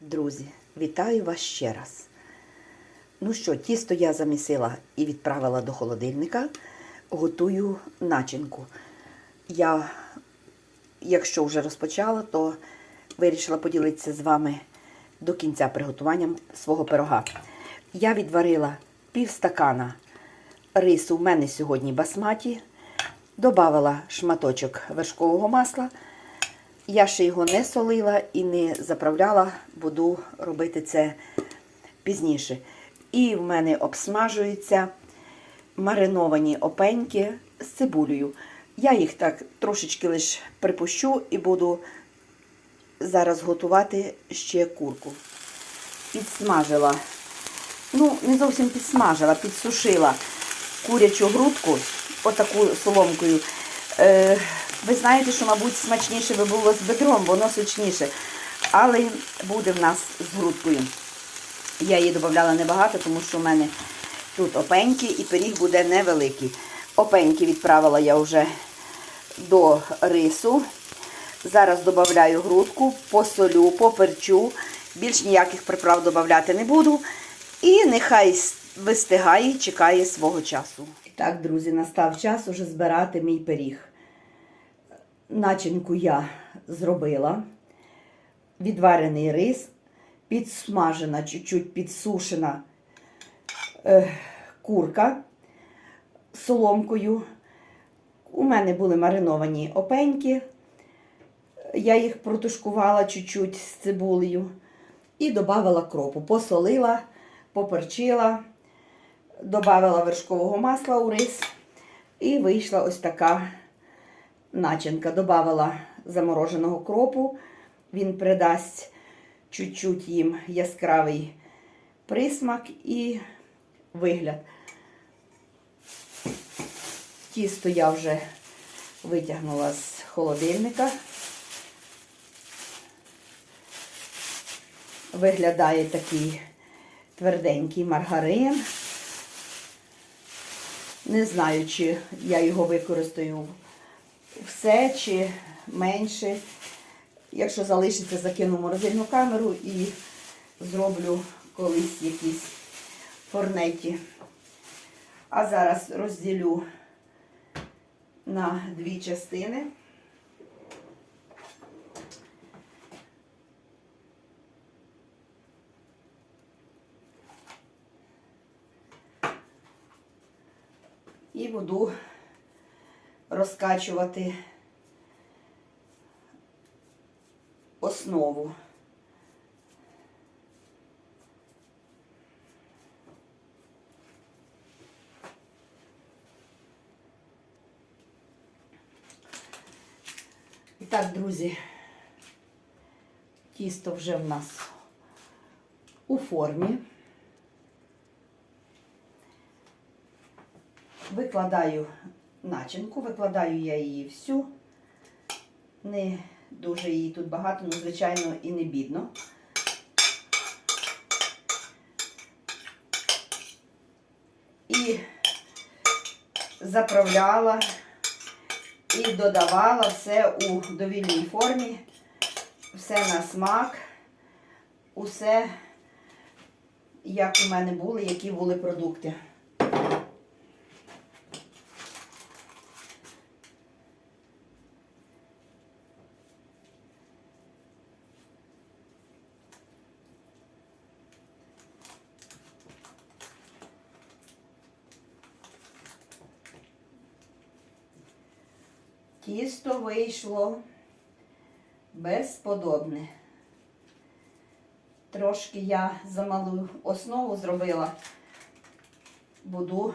Друзі, вітаю вас ще раз. Ну що, тісто я замісила і відправила до холодильника. Готую начинку. Я, якщо вже розпочала, то вирішила поділитися з вами до кінця приготуванням свого пирога. Я відварила пів стакана рису, в мене сьогодні басматі, додавала шматочок вершкового масла. Я ще його не солила і не заправляла, буду робити це пізніше. І в мене обсмажуються мариновані опеньки з цибулею. Я їх так трошечки лише припущу і буду зараз готувати ще курку. Підсмажила, ну, не зовсім підсмажила, підсушила курячу грудку, отаку соломкою. Е, ви знаєте, що, мабуть, смачніше би було з бедром, воно сочніше. Але буде в нас з грудкою. Я її додавала небагато, тому що в мене тут опеньки і пиріг буде невеликий. Опеньки відправила я вже до рису. Зараз додаю грудку, посолю, поперчу. Більш ніяких приправ додати не буду. І нехай вистигає, чекає свого часу. Так, друзі, настав час уже збирати мій пиріг. Начинку я зробила. Відварений рис, підсмажена, чуть-чуть підсушена е, курка соломкою. У мене були мариновані опеньки. Я їх протушкувала чуть-чуть з цибулею і додавала кропу. Посолила, поперчила, додавала вершкового масла у рис. І вийшла ось така начинка. Добавила замороженого кропу. Він придасть чуть-чуть їм яскравий присмак і вигляд. Тісто я вже витягнула з холодильника. Виглядає такий тверденький маргарин. Не знаю, чи я його використаю все, чи менше. Якщо залишиться, закину морозильну камеру і зроблю колись якісь форнеті. А зараз розділю на дві частини. І буду розкачувати основу. І так, друзі, тісто вже в нас у формі. Викладаю начинку, викладаю я її всю. Не дуже її тут багато, ну, звичайно, і не бідно. І заправляла і додавала все у довільній формі, все на смак, усе, як у мене були, які були продукти. Тісто вийшло безподобне. Трошки я замалу основу зробила, буду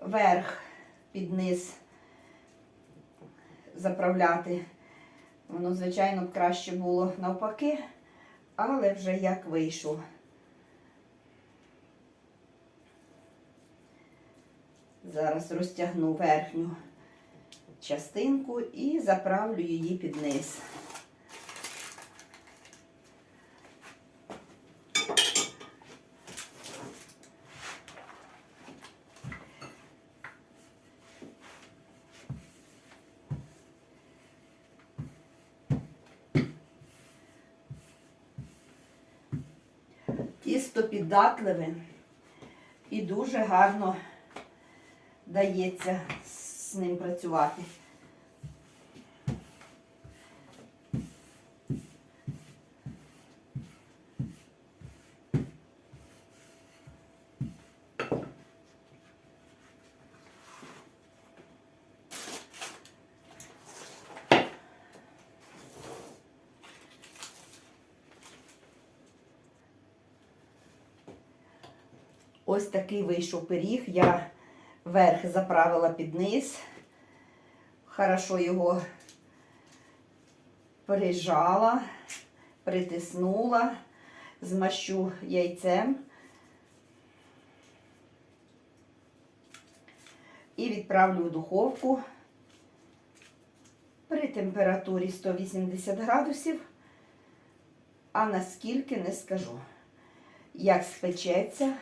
верх під низ заправляти. Воно, звичайно, б краще було навпаки, але вже як вийшло. Зараз розтягну верхню частинку і заправлю її під низ. тісто піддатливе і дуже гарно дається з ним працювати. Ось такий вийшов пиріг. Я верх заправила під низ. Хорошо його прижала, притиснула, змащу яйцем. І відправлю в духовку при температурі 180 градусів, а наскільки не скажу. Як спечеться,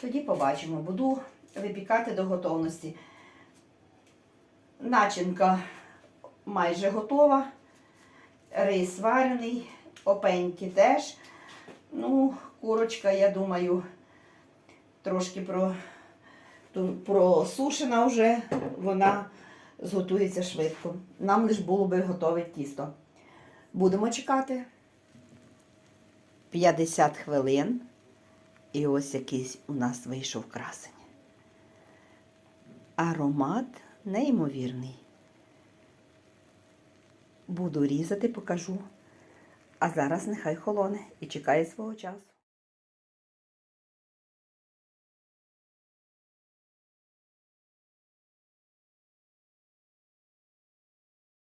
тоді побачимо. Буду випікати до готовності. Начинка майже готова. Рис варений, опеньки теж. Ну, курочка, я думаю, трошки про, просушена вже, вона зготується швидко. Нам лише було би готове тісто. Будемо чекати 50 хвилин. І ось якийсь у нас вийшов красень. Аромат неймовірний. Буду різати, покажу. А зараз нехай холоне і чекає свого часу.